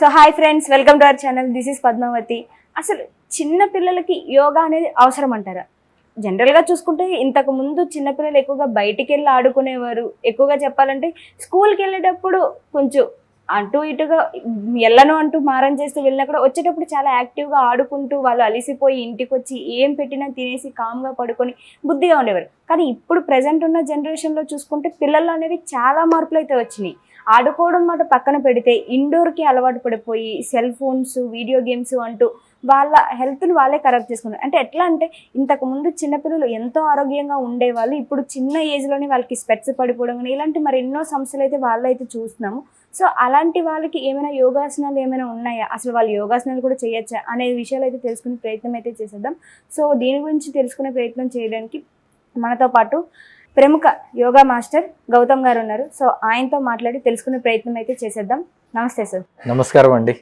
So hi friends welcome to our channel this is Padmavathi అసలు చిన్న పిల్లలకి యోగా అనేది అవసరం అంటారా? జనరల్గా చూసుకుంటే ఇంతకు ముందు చిన్నపిల్లలు ఎక్కువగా బయటికి వెళ్ళి ఆడుకునేవారు. ఎక్కువగా చెప్పాలంటే స్కూల్కి వెళ్ళేటప్పుడు కొంచెం అటు ఇటుగా వెళ్ళను అంటూ మారం చేస్తూ వెళ్ళినా కూడా వచ్చేటప్పుడు చాలా యాక్టివ్గా ఆడుకుంటూ వాళ్ళు అలిసిపోయి ఇంటికి వచ్చి ఏం పెట్టినా తినేసి కామ్గా పడుకొని బుద్ధిగా ఉండేవారు. కానీ ఇప్పుడు ప్రజెంట్ ఉన్న జనరేషన్లో చూసుకుంటే పిల్లలు అనేవి చాలా మార్పులు అయితే వచ్చినాయి. ఆడుకోవడం మాట పక్కన పెడితే ఇండోర్కి అలవాటు పడిపోయి సెల్ ఫోన్స్ వీడియో గేమ్స్ అంటూ వాళ్ళ హెల్త్ని వాళ్ళే ఖరాబ్ చేసుకున్నారు. అంటే ఎట్లా అంటే ఇంతకుముందు చిన్నపిల్లలు ఎంతో ఆరోగ్యంగా ఉండేవాళ్ళు. ఇప్పుడు చిన్న ఏజ్లోనే వాళ్ళకి స్పెట్స్ పడిపోవడం కానీ ఇలాంటి మరి ఎన్నో సమస్యలు అయితే వాళ్ళైతే చూస్తున్నాము. సో అలాంటి వాళ్ళకి ఏమైనా యోగాసనాలు ఏమైనా ఉన్నాయా? అసలు వాళ్ళు యోగాసనాలు కూడా చేయొచ్చా? అనే విషయాలు అయితే తెలుసుకునే ప్రయత్నం అయితే చేసేద్దాం. సో దీని గురించి తెలుసుకునే ప్రయత్నం చేయడానికి మనతో పాటు ప్రముఖ యోగా మాస్టర్ గౌతమ్ గారు ఉన్నారు. సో ఆయనతో మాట్లాడి తెలుసుకునే ప్రయత్నం అయితే చేసేద్దాం. నమస్తే సార్. నమస్కారం అండి.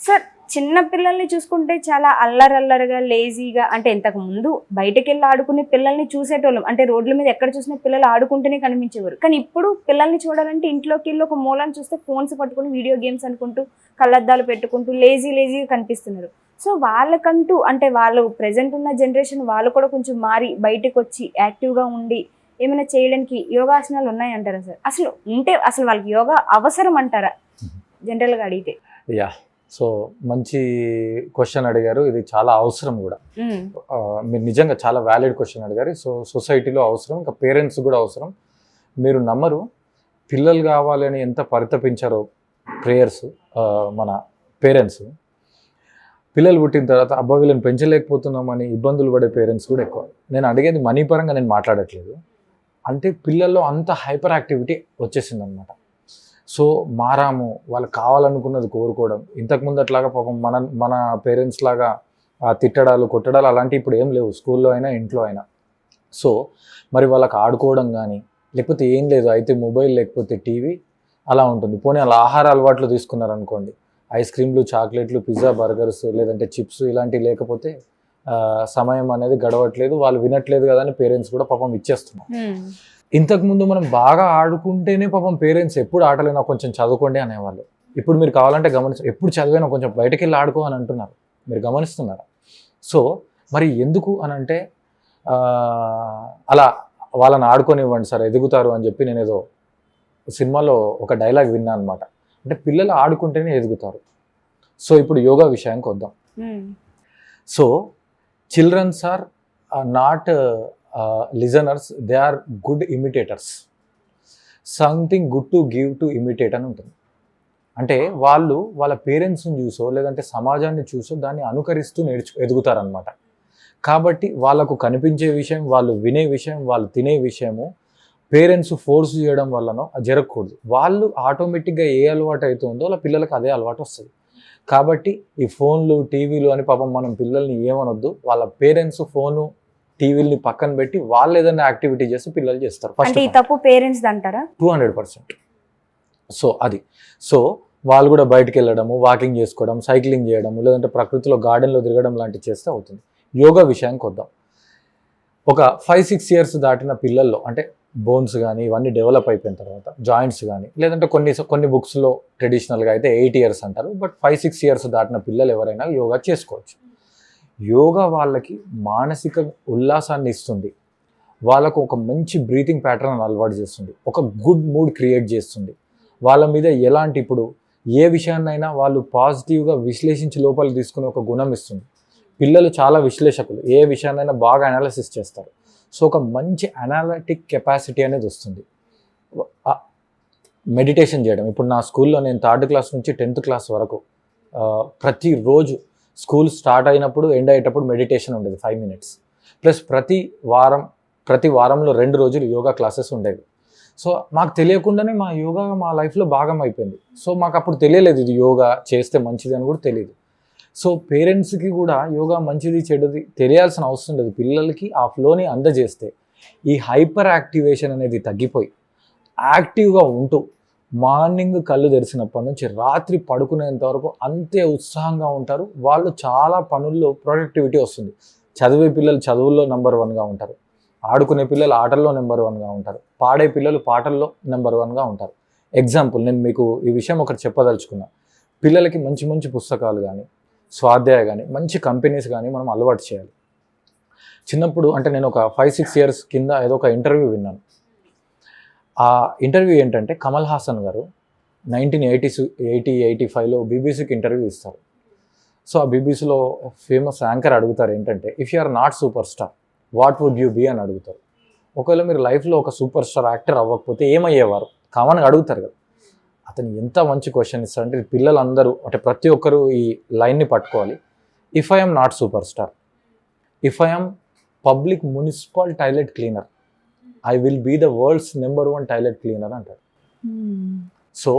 సార్ చిన్న పిల్లల్ని చూసుకుంటే చాలా అల్లరల్లరగా లేజీగా అంటే ఇంతకు ముందు బయటకు వెళ్ళి ఆడుకునే పిల్లల్ని చూసేటోళ్ళం. అంటే రోడ్ల మీద ఎక్కడ చూసినా పిల్లలు ఆడుకుంటూనే కనిపించేవారు. కానీ ఇప్పుడు పిల్లల్ని చూడాలంటే ఇంట్లోకి వెళ్ళి ఒక మూలను చూస్తే ఫోన్స్ పట్టుకుని వీడియో గేమ్స్ అనుకుంటూ కళ్ళద్దాలు పెట్టుకుంటూ లేజీ లేజీగా కనిపిస్తున్నారు. సో వాళ్ళకంటూ అంటే వాళ్ళు ప్రజెంట్ ఉన్న జనరేషన్ వాళ్ళు కూడా కొంచెం మారి బయటకు వచ్చి యాక్టివ్గా ఉండి ఏమైనా చేయడానికి యోగాసనాలు ఉన్నాయంటారా సార్? అసలు ఉంటే అసలు వాళ్ళకి యోగా అవసరం అంటారా? జనరల్గా అడిగితే. యా. సో మంచి క్వశ్చన్ అడిగారు. ఇది చాలా అవసరం కూడా. మీరు నిజంగా చాలా వ్యాలిడ్ క్వశ్చన్ అడిగారు. సో సొసైటీలో అవసరం ఇంకా పేరెంట్స్ కూడా అవసరం. మీరు నమ్మరు. పిల్లలు కావాలని ఎంత పరితపించారో ప్రేయర్స్ మన పేరెంట్స్ పిల్లలు పుట్టిన తర్వాత అబ్బా వీళ్ళని పెంచలేకపోతున్నామని ఇబ్బందులు పడే పేరెంట్స్ కూడా ఎక్కువ. నేను అడిగేది మనీ పరంగా నేను మాట్లాడట్లేదు. అంటే పిల్లల్లో అంత హైపర్ యాక్టివిటీ వచ్చేసింది అనమాట సో మారాము వాళ్ళు కావాలనుకున్నది కోరుకోవడం. ఇంతకు ముందు అట్లాగా పాపం మన మన పేరెంట్స్ లాగా తిట్టడాలు కొట్టడాలు అలాంటివి ఇప్పుడు ఏం లేవు. స్కూల్లో అయినా ఇంట్లో అయినా. సో మరి వాళ్ళకి ఆడుకోవడం కానీ లేకపోతే ఏం లేదు. అయితే మొబైల్ లేకపోతే టీవీ అలా ఉంటుంది. పోనీ అలా ఆహార అలవాట్లు తీసుకున్నారనుకోండి. ఐస్ క్రీమ్లు చాక్లెట్లు పిజ్జా బర్గర్స్ లేదంటే చిప్స్ ఇలాంటివి లేకపోతే సమయం అనేది గడవట్లేదు వాళ్ళు వినట్లేదు కదా అని పేరెంట్స్ కూడా పాపం ఇచ్చేస్తున్నారు. ఉమ్, ఇంతకు ముందు మనం బాగా ఆడుకుంటేనే పాపం పేరెంట్స్ ఎప్పుడు ఆటలైనా కొంచెం చదువుకోండి అనేవాళ్ళు. ఇప్పుడు మీరు కావాలంటే గమనించ ఎప్పుడు చదివినా కొంచెం బయటకు వెళ్ళి ఆడుకో అని అంటున్నారు. మీరు గమనిస్తున్నారా? సో మరి ఎందుకు అని అంటే అలా వాళ్ళని ఆడుకోనివ్వండి సార్ ఎదుగుతారు అని చెప్పి నేను ఏదో సినిమాలో ఒక డైలాగ్ విన్నా అనమాట అంటే పిల్లలు ఆడుకుంటేనే ఎదుగుతారు. సో ఇప్పుడు యోగా విషయానికి వద్దాం. So childrens are not listeners they are good imitators something good to give to imitate అని ఉంటుంది. అంటే వాళ్ళు వాళ్ళ పేరెంట్స్ని చూసో లేదంటే సమాజాన్ని చూసో దాన్ని అనుకరిస్తూ నేర్చు ఎదుగుతారనమాట కాబట్టి వాళ్ళకు కనిపించే విషయం వాళ్ళు వినే విషయం వాళ్ళు తినే విషయము పేరెంట్స్ ఫోర్స్ చేయడం వల్లనో జరగకూడదు. వాళ్ళు ఆటోమేటిక్గా ఏ అలవాటు అవుతుందో వాళ్ళ పిల్లలకు అదే అలవాటు వస్తుంది. కాబట్టి ఈ ఫోన్లు టీవీలు అని పాపం మనం పిల్లల్ని ఏమనొద్దు. వాళ్ళ పేరెంట్స్ ఫోను టీవీలని పక్కన పెట్టి వాళ్ళు ఏదైనా యాక్టివిటీ చేస్తే పిల్లలు చేస్తారు. ఫస్ట్ అంటే ఈ తప్పు పేరెంట్స్ అంటారా టూ హండ్రెడ్ పర్సెంట్ సో అది. సో వాళ్ళు కూడా బయటికి వెళ్ళడము వాకింగ్ చేసుకోవడం సైక్లింగ్ చేయడము లేదంటే ప్రకృతిలో గార్డెన్లో తిరగడం లాంటివి చేస్తే అవుతుంది. యోగా విషయానికి వద్దాం. ఒక ఫైవ్ సిక్స్ ఇయర్స్ దాటిన పిల్లల్లో అంటే బోన్స్ కానీ ఇవన్నీ డెవలప్ అయిపోయిన తర్వాత జాయింట్స్ కానీ లేదంటే కొన్ని కొన్ని బుక్స్లో ట్రెడిషనల్గా అయితే ఎయిట్ ఇయర్స్ అంటారు బట్ ఫైవ్ సిక్స్ ఇయర్స్ దాటిన పిల్లలు ఎవరైనా యోగా చేసుకోవచ్చు. యోగా వాళ్ళకి మానసిక ఉల్లాసాన్ని ఇస్తుంది. వాళ్ళకు ఒక మంచి బ్రీతింగ్ ప్యాటర్న్ అలవాటు చేస్తుంది. ఒక గుడ్ మూడ్ క్రియేట్ చేస్తుంది. వాళ్ళ మీద ఎలాంటి ఇప్పుడు ఏ విషయాన్నైనా వాళ్ళు పాజిటివ్గా విశ్లేషించి లోపల తీసుకునే ఒక గుణం ఇస్తుంది. పిల్లలు చాలా విశ్లేషకులు. ఏ విషయాన్నైనా బాగా అనాలిసిస్ చేస్తారు. సో ఒక మంచి అనాలిటిక్ కెపాసిటీ అనేది వస్తుంది. మెడిటేషన్ చేయడం. ఇప్పుడు నా స్కూల్లో నేను థర్డ్ క్లాస్ నుంచి టెన్త్ క్లాస్ వరకు ప్రతిరోజు స్కూల్ స్టార్ట్ అయినప్పుడు ఎండ్ అయ్యేటప్పుడు మెడిటేషన్ ఉండేది ఫైవ్ మినిట్స్ ప్లస్ ప్రతి వారం ప్రతి వారంలో రెండు రోజులు యోగా క్లాసెస్ ఉండేవి. సో మాకు తెలియకుండానే మా యోగా మా లైఫ్లో భాగం అయిపోయింది. సో మాకు అప్పుడు తెలియలేదు ఇది యోగా చేస్తే మంచిది అని కూడా తెలియదు. సో పేరెంట్స్కి కూడా యోగా మంచిది చెడుది తెలియాల్సిన అవసరం లేదు. పిల్లలకి ఆ ఫ్లోని అందజేస్తే ఈ హైపర్ యాక్టివేషన్ అనేది తగ్గిపోయి యాక్టివ్గా ఉంటూ మార్నింగ్ కళ్ళు తెరిచినప్పటి నుంచి రాత్రి పడుకునేంత వరకు అంతే ఉత్సాహంగా ఉంటారు. వాళ్ళు చాలా పనుల్లో ప్రొడక్టివిటీ వస్తుంది. చదివే పిల్లలు చదువుల్లో నెంబర్ వన్గా ఉంటారు. ఆడుకునే పిల్లలు ఆటల్లో నెంబర్ వన్గా ఉంటారు. పాడే పిల్లలు పాటల్లో నెంబర్ వన్గా ఉంటారు. ఎగ్జాంపుల్ నేను మీకు ఈ విషయం ఒకటి చెప్పదలుచుకున్నా. పిల్లలకి మంచి మంచి పుస్తకాలు కానీ స్వాధ్యాయ కానీ మంచి కంపెనీస్ కానీ మనం అలవాటు చేయాలి. చిన్నప్పుడు అంటే నేను ఒక ఫైవ్ సిక్స్ ఇయర్స్ కింద ఏదో ఒక ఇంటర్వ్యూ విన్నాను. ఆ ఇంటర్వ్యూ ఏంటంటే కమల్ హాసన్ గారు నైన్టీన్ ఎయిటీ ఎయిటీ ఎయిటీ ఫైవ్లో బీబీసీకి ఇంటర్వ్యూ ఇస్తారు. సో ఆ బీబీసీలో ఫేమస్ యాంకర్ అడుగుతారు ఏంటంటే if you are not super star what would you be అని అడుగుతారు. ఒకవేళ మీరు లైఫ్లో ఒక సూపర్ స్టార్ యాక్టర్ అవ్వకపోతే ఏమయ్యేవారు? కామన్గా అడుగుతారు కదా. అతను ఎంత మంచి క్వశ్చన్ ఇస్తాడంటే పిల్లలందరూ అంటే ప్రతి ఒక్కరూ ఈ లైన్ని పట్టుకోవాలి. If I'm not super star if I'm public municipal toilet cleaner I will be the world's number one toilet cleaner అంటారు సో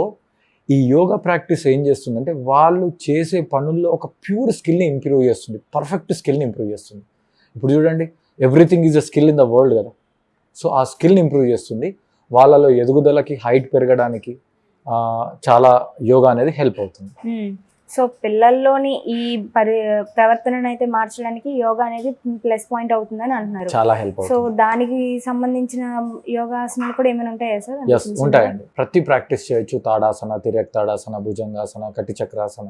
ఈ యోగా ప్రాక్టీస్ ఏం చేస్తుందంటే వాళ్ళు చేసే పనుల్లో ఒక ప్యూర్ స్కిల్ని ఇంప్రూవ్ చేస్తుంది. పర్ఫెక్ట్ స్కిల్ని ఇంప్రూవ్ చేస్తుంది. ఇప్పుడు చూడండి everything is a skill in the world కదా. సో ఆ స్కిల్ని ఇంప్రూవ్ చేస్తుంది. వాళ్ళలో ఎదుగుదలకి హైట్ పెరగడానికి చాలా యోగా అనేది హెల్ప్ అవుతుంది. సో పిల్లల్లోని ఈ పరి ప్రవర్తనను అయితే మార్చడానికి యోగా అనేది ప్లస్ పాయింట్ అవుతుందని అంటున్నారు. చాలా హెల్ప్ సో దానికి సంబంధించిన యోగాసనాలు కూడా ఏమైనా ఉంటాయా సార్? ఎస్ ఉంటాయండి. ప్రతి ప్రాక్టీస్ చేయొచ్చు. తాడాసన తిరక్ తాడాసన భుజంగాసన కటి చక్రాసన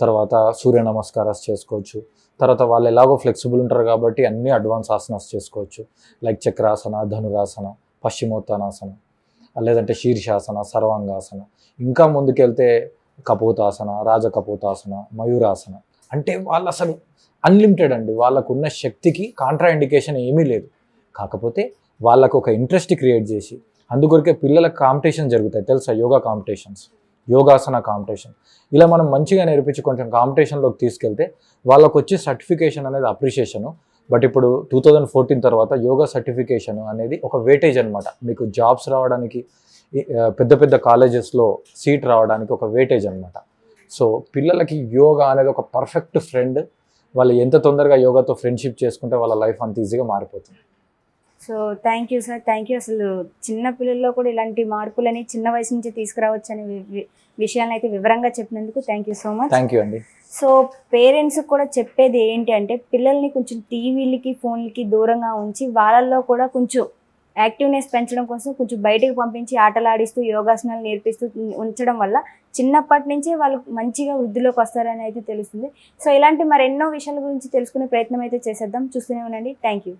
తర్వాత సూర్య నమస్కారాలు చేసుకోవచ్చు. తర్వాత వాళ్ళు ఎలాగో ఫ్లెక్సిబుల్ ఉంటారు కాబట్టి అన్ని అడ్వాన్స్ ఆసనాస్ చేసుకోవచ్చు. లైక్ చక్రాసన ధనురాసన పశ్చిమోత్తానాసన లేదంటే శీర్షాసన సర్వాంగాసన ఇంకా ముందుకెళ్తే కపోతాసన రాజకపోతాసన మయూరాసన. అంటే వాళ్ళు అసలు అన్లిమిటెడ్ అండి. వాళ్ళకున్న శక్తికి కాంట్రా ఇండికేషన్ ఏమీ లేదు. కాకపోతే వాళ్ళకు ఒక ఇంట్రెస్ట్ క్రియేట్ చేసి అందుకొరకే పిల్లల కాంపిటీషన్ జరుగుతాయి. తెలుసా? యోగా కాంపిటీషన్స్ యోగాసన కాంపిటీషన్ ఇలా మనం మంచిగా నేర్పించి కొంచెం కాంపిటీషన్లోకి తీసుకెళ్తే వాళ్ళకు వచ్చే సర్టిఫికేషన్ అనేది అప్రిషియేషను బట్ ఇప్పుడు టూ థౌజండ్ ఫోర్టీన్ తర్వాత యోగా సర్టిఫికేషన్ అనేది ఒక వేటేజ్ అనమాట మీకు జాబ్స్ రావడానికి పెద్ద పెద్ద కాలేజెస్లో సీట్ రావడానికి ఒక వేటేజ్ అనమాట సో పిల్లలకి యోగా అనేది ఒక పర్ఫెక్ట్ ఫ్రెండ్ వాళ్ళు ఎంత తొందరగా యోగాతో ఫ్రెండ్షిప్ చేసుకుంటే వాళ్ళ లైఫ్ అంత ఈజీగా మారిపోతుంది. So thank you sir thank you అసలు చిన్న పిల్లల్లో కూడా ఇలాంటి మార్పులని చిన్న వయసు నుంచి తీసుకురావచ్చు అనే వి- వి- విషయాన్ని అయితే వివరంగా చెప్పినందుకు thank you so much thank you అండి. సో పేరెంట్స్ కూడా చెప్పేది ఏంటి అంటే పిల్లల్ని కొంచెం టీవీలకి ఫోన్లకి దూరంగా ఉంచి వాళ్ళల్లో కూడా కొంచెం యాక్టివ్నెస్ పెంచడం కోసం కొంచెం బయటకు పంపించి ఆటలాడిస్తూ యోగాసనాలు నేర్పిస్తూ ఉంచడం వల్ల చిన్నప్పటి నుంచే వాళ్ళు మంచిగా వృద్ధిలోకి వస్తారని అయితే తెలుస్తుంది. సో ఇలాంటి మరెన్నో విషయాల గురించి తెలుసుకునే ప్రయత్నం అయితే చేసేద్దాం. చూస్తూనే ఉండండి. Thank you